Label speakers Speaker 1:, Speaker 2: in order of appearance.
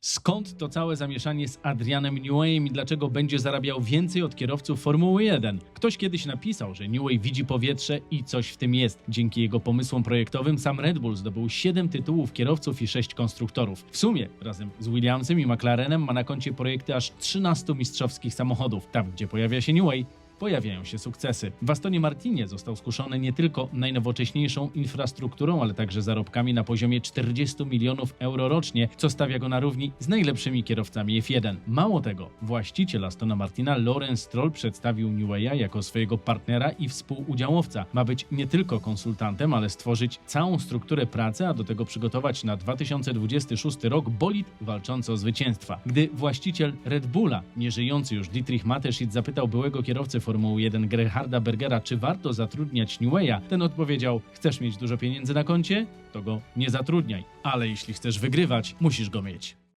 Speaker 1: Skąd to całe zamieszanie z Adrianem Neweyem i dlaczego będzie zarabiał więcej od kierowców Formuły 1? Ktoś kiedyś napisał, że Newey widzi powietrze i coś w tym jest. Dzięki jego pomysłom projektowym sam Red Bull zdobył 7 tytułów kierowców i 6 konstruktorów. W sumie razem z Williamsem i McLarenem ma na koncie projekty aż 13 mistrzowskich samochodów. Tam, gdzie pojawia się Newey, pojawiają się sukcesy. W Astonie Martinie został skuszony nie tylko najnowocześniejszą infrastrukturą, ale także zarobkami na poziomie 40 milionów euro rocznie, co stawia go na równi z najlepszymi kierowcami F1. Mało tego, właściciel Astona Martina, Lawrence Stroll, przedstawił Neweya jako swojego partnera i współudziałowca. Ma być nie tylko konsultantem, ale stworzyć całą strukturę pracy, a do tego przygotować na 2026 rok bolid walczący o zwycięstwa. Gdy właściciel Red Bulla, nieżyjący już Dietrich Mateschitz, zapytał byłego kierowcę Formuły 1 Gerharda Bergera, czy warto zatrudniać Neweya, ten odpowiedział: Chcesz mieć dużo pieniędzy na koncie? To go nie zatrudniaj, ale jeśli chcesz wygrywać, musisz go mieć.